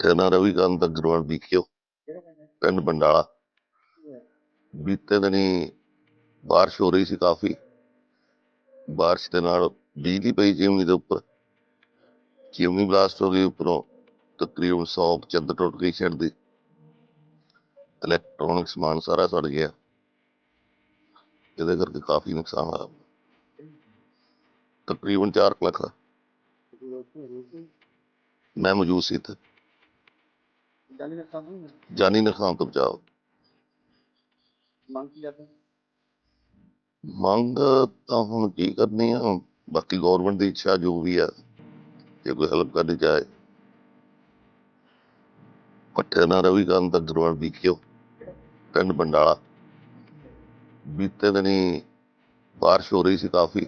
ਪੱਠੇ ਰਵੀਕਾਂਤ ਅਗਰਵਾਲ ਵਿਖਿਓ ਪਿੰਡ ਬੰਡਾਲਾ। ਬੀਤੇ ਦਿਨੀ ਬਾਰਿਸ਼ ਹੋ ਰਹੀ ਸੀ ਕਾਫੀ। ਬਾਰਿਸ਼ ਦੇ ਨਾਲ ਬਿਜਲੀ ਪਈ ਚਿਮਨੀ ਦੇ ਉੱਪਰ। ਚਿਮਨੀ ਬਲਾਸਟ ਹੋ ਗਈ ਉੱਪਰੋਂ ਤਕਰੀਬਨ 100 ਚੰਦ ਟੁੱਟ ਗਈ ਛੱਡ ਦੀ। ਇਲੈਕਟ੍ਰੋਨਿਕ ਸਮਾਨ ਸਾਰਾ ਸੜ ਗਿਆ। ਇਹਦੇ ਕਰਕੇ ਕਾਫੀ ਨੁਕਸਾਨ ਹੋਇਆ। ਤਕਰੀਬਨ 4 ਲੱਖ ਦਾ। ਮੈਂ ਮੌਜੂਦ ਸੀ ਇੱਥੇ। ਜਾਨੀ ਨੁਕਸਾਨ ਜਾਨੀ ਨੁਕਸਾਨ ਤੋਂ ਬਚਾਓ। ਮੰਗ ਕੀ ਕਰਦੇ ਮੰਗ ਤਾਂ ਹੁਣ ਕੀ ਕਰਨੀ ਆ? ਬਾਕੀ ਗਵਰਨਮੈਂਟ ਦੀ ਇੱਛਾ ਜੋ ਵੀ ਆ ਜੇ ਕੋਈ ਹੈਲਪ ਕਰਨੀ ਚਾਹੇ ਪੱਠੇ ਨਾਲ ਰਵੀਕਾਂਤ ਅਗਰਵਾਲ ਵਿਖਿਓ ਪਿੰਡ ਬੰਡਾਲਾ। ਬੀਤੇ ਦਿਨੀ ਬਾਰਿਸ਼ ਹੋ ਰਹੀ ਸੀ ਕਾਫੀ।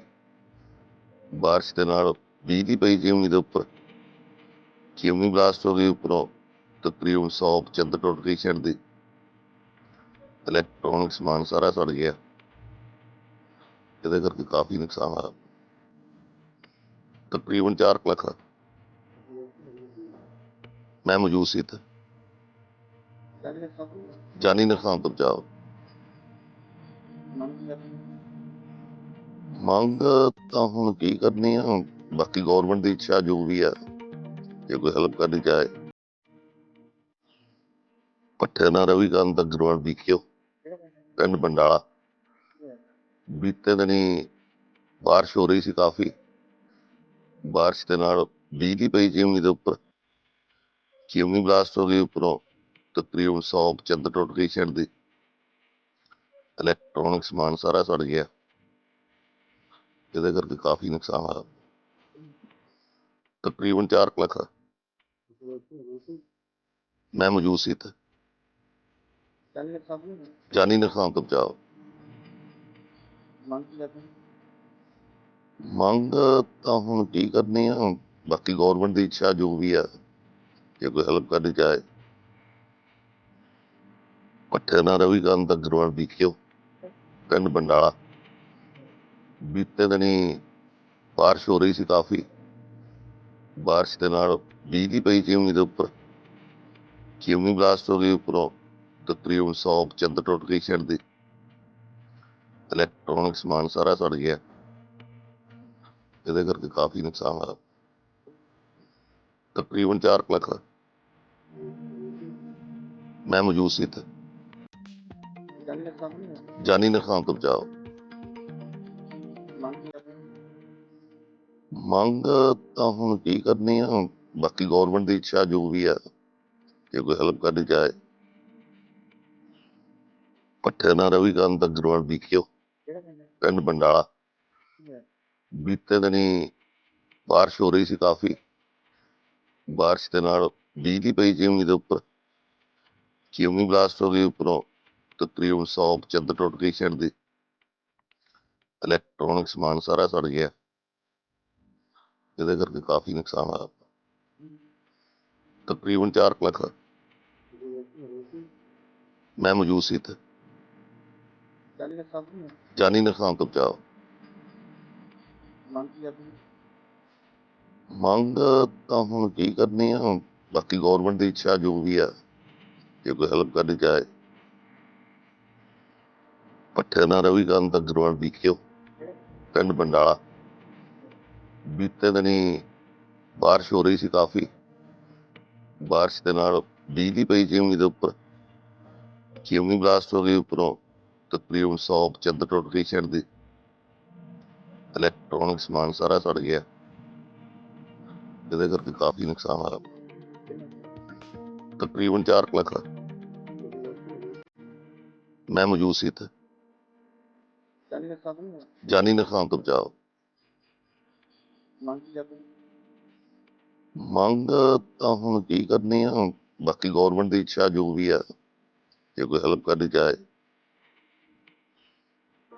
ਬਾਰਿਸ਼ ਦੇ ਨਾਲ ਬਿਜਲੀ ਪਈ ਚਿਮਨੀ ਦੇ ਉੱਪਰ। ਚਿਮਨੀ ਬਲਾਸਟ ਹੋ ਗਈ ਉੱਪਰੋਂ। ਤਕਰੀਬਨ 100 ਚੰਦ ਟੁੱਟ ਗਈ ਛੱਡ ਦੀ ਇਲੈਕਟ੍ਰੋਨਿਕ ਸਮਾਨ ਸਾਰਾ ਸੜ ਗਿਆ। ਇਹਦੇ ਕਰਕੇ ਕਾਫੀ ਨੁਕਸਾਨ ਹੋਇਆ। ਤਕਰੀਬਨ 4 ਲੱਖ ਦਾ। ਮੈਂ ਮੌਜੂਦ ਸੀ ਇੱਥੇ। ਜਾਨੀ ਨੁਕਸਾਨ ਤੋਂ ਬਚਾਓ। ਮੰਗ ਮੰਗ ਤਾਂ ਹੁਣ ਕੀ ਕਰਨੀ ਆ? ਬਾਕੀ ਗਵਰਨਮੈਂਟ ਦੀ ਇੱਛਾ ਜੋ ਵੀ ਆ, ਜੇ ਕੋਈ ਹੈਲਪ ਕਰਨੀ ਚਾਹੇ। ਪੱਠੇ ਰਵੀਕਾਂਤ ਅਗਰਵਾਲ ਵਿਖਿਓ। ਪਿੰਡ ਬੰਡਾਲਾ। ਬੀਤੇ ਦਿਨੀ ਬਾਰਿਸ਼ ਹੋ ਰਹੀ ਸੀ ਕਾਫੀ। ਬਾਰਿਸ਼ ਦੇ ਨਾਲ ਬਿਜਲੀ ਪਈ ਚਿਮਨੀ ਦੇ ਉੱਪਰ। ਚਿਮਨੀ ਬਲਾਸਟ ਹੋ ਗਈ ਉੱਪਰੋਂ। ਤਕਰੀਬਨ 100 ਚੰਦ ਟੁੱਟ ਗਈ ਛੱਡ ਦੀ। ਇਲੈਕਟ੍ਰੋਨਿਕ ਸਮਾਨ ਸਾਰਾ ਸੜ ਗਿਆ। ਇਹਦੇ ਕਰਕੇ ਕਾਫੀ ਨੁਕਸਾਨ ਹੋਇਆ। ਤਕਰੀਬਨ 4 ਲੱਖ। ਮੈਂ ਮੌਜੂਦ ਸੀ ਇੱਥੇ। ਜਾਨੀ ਨੁਕਸਾਨ ਤੋਂ ਬਚਾਓ ਮੰਗ ਤਾਂ ਹੁਣ ਕੀ ਕਰਨੀ ਆ? ਬਾਕੀ ਗਵਰਨਮੈਂਟ ਦੀ ਇੱਛਾ ਜੋ ਵੀ ਆ ਜੇ ਕੋਈ ਹੈਲਪ ਕਰਨੀ ਚਾਹੇ। ਪੱਠੇ ਨਾਲ ਰਵੀਕਾਂਤ ਅਗਰਵਾਲ ਵਿਖਿਓ ਪਿੰਡ ਬੰਡਾਲਾ। ਬੀਤੇ ਦਿਨੀ ਬਾਰਿਸ਼ ਹੋ ਰਹੀ ਸੀ ਕਾਫੀ। ਬਾਰਿਸ਼ ਦੇ ਨਾਲ ਬਿਜਲੀ ਪਈ ਚਿਮਨੀ ਦੇ ਉੱਪਰ। ਚਿਮਨੀ ਬਲਾਸਟ ਹੋ ਗਈ ਉੱਪਰੋਂ। ਤਕਰੀਬਨ 100 ਚੰਦ ਟੁੱਟ ਗਈ ਛੱਡ ਦੀ ਇਲੈਕਟ੍ਰੋਨਿਕ ਸਮਾਨ ਸਾਰਾ ਸੜ ਗਿਆ। ਇਹਦੇ ਕਰਕੇ ਕਾਫੀ ਨੁਕਸਾਨ ਹੋਇਆ। ਤਕਰੀਬਨ 4 ਲੱਖ ਮੈਂ ਮੌਜੂਦ ਸੀ ਇੱਥੇ। ਜਾਨੀ ਨੁਕਸਾਨ ਤੋਂ ਬਚਾਓ। ਮੰਗ ਮੰਗ ਤਾਂ ਹੁਣ ਕੀ ਕਰਨੀ ਆ? ਬਾਕੀ ਗਵਰਨਮੈਂਟ ਦੀ ਇੱਛਾ ਜੋ ਵੀ ਆ, ਜੇ ਕੋਈ ਹੈਲਪ ਕਰਨੀ ਚਾਹੇ। ਪੱਠੇ ਨਾਲ ਰਵੀਕਾਂਤ ਅਗਰਵਾਲ ਵਿਖਿਓ ਕਿਹੜਾ ਪਿੰਡ ਹੈ? ਪਿੰਡ ਬੰਡਾਲਾ। ਬੀਤੇ ਦਿਨੀ ਬਾਰਿਸ਼ ਹੋ ਰਹੀ ਸੀ ਕਾਫੀ। ਬਾਰਿਸ਼ ਦੇ ਨਾਲ ਬਿਜਲੀ ਪਈ ਚਿਮਨੀ ਦੇ ਉੱਪਰ। ਚਿਮਨੀ ਬਲਾਸਟ ਹੋ ਗਈ ਉੱਪਰੋਂ। ਤਕਰੀਬਨ 100 ਚੰਦ ਟੁੱਟ ਗਈ ਛੱਡ ਦੀ। ਇਲੈਕਟ੍ਰੋਨਿਕ ਸਮਾਨ ਸਾਰਾ ਸੜ ਗਿਆ। ਇਹਦੇ ਕਰਕੇ ਕਾਫੀ ਨੁਕਸਾਨ ਹੋਇਆ। ਤਕਰੀਬਨ 4 ਲੱਖ। ਮੈਂ ਮੌਜੂਦ ਸੀ ਇੱਥੇ। ਜਾਨੀ ਨੁਕਸਾਨ ਹੋਇਆ ਜਾਨੀ ਨੁਕਸਾਨ ਤੋਂ ਬਚਾਓ। ਮੰਗ ਕੀ ਕਰਦੇ ਮੰਗ ਤਾਂ ਹੁਣ ਕੀ ਕਰਨੀ ਆ? ਬਾਕੀ ਗਵਰਨਮੈਂਟ ਦੀ ਇੱਛਾ ਜੋ ਵੀ ਆ ਜੇ ਕੋਈ ਹੈਲਪ ਕਰਨੀ ਚਾਹੇ ਪੱਠੇ ਨਾਲ ਰਵੀਕਾਂਤ ਅਗਰਵਾਲ ਵਿਖਿਓ ਪਿੰਡ ਬੰਡਾਲਾ। ਬੀਤੇ ਦਿਨੀ ਬਾਰਿਸ਼ ਹੋ ਰਹੀ ਸੀ ਕਾਫੀ। ਬਾਰਿਸ਼ ਦੇ ਨਾਲ ਬਿਜਲੀ ਪਈ ਚਿਮਨੀ ਦੇ ਉੱਪਰ। ਚਿਮਨੀ ਬਲਾਸਟ ਹੋ ਗਈ ਉੱਪਰੋਂ। ਤਕਰੀਬਨ 100 ਚੰਦ ਟੁੱਟ ਗਈ ਛੱਡ ਦੀ ਇਲੈਕਟ੍ਰੋਨਿਕ ਸਮਾਨ ਸਾਰਾ ਸੜ ਗਿਆ। ਇਹਦੇ ਕਰਕੇ ਕਾਫੀ ਨੁਕਸਾਨ ਹੋਇਆ। ਤਕਰੀਬਨ 4 ਲੱਖ ਦਾ ਮੈਂ ਮੌਜੂਦ ਸੀ ਇੱਥੇ। ਜਾਨੀ ਨੁਕਸਾਨ ਤੋਂ ਬਚਾਓ। ਮੰਗ ਤਾਂ ਹੁਣ ਕੀ ਕਰਨੀ ਆ? ਬਾਕੀ ਗਵਰਨਮੈਂਟ ਦੀ ਇੱਛਾ ਜੋ ਵੀ ਆ ਜੇ ਕੋਈ ਹੈਲਪ ਕਰਨੀ ਚਾਹੇ।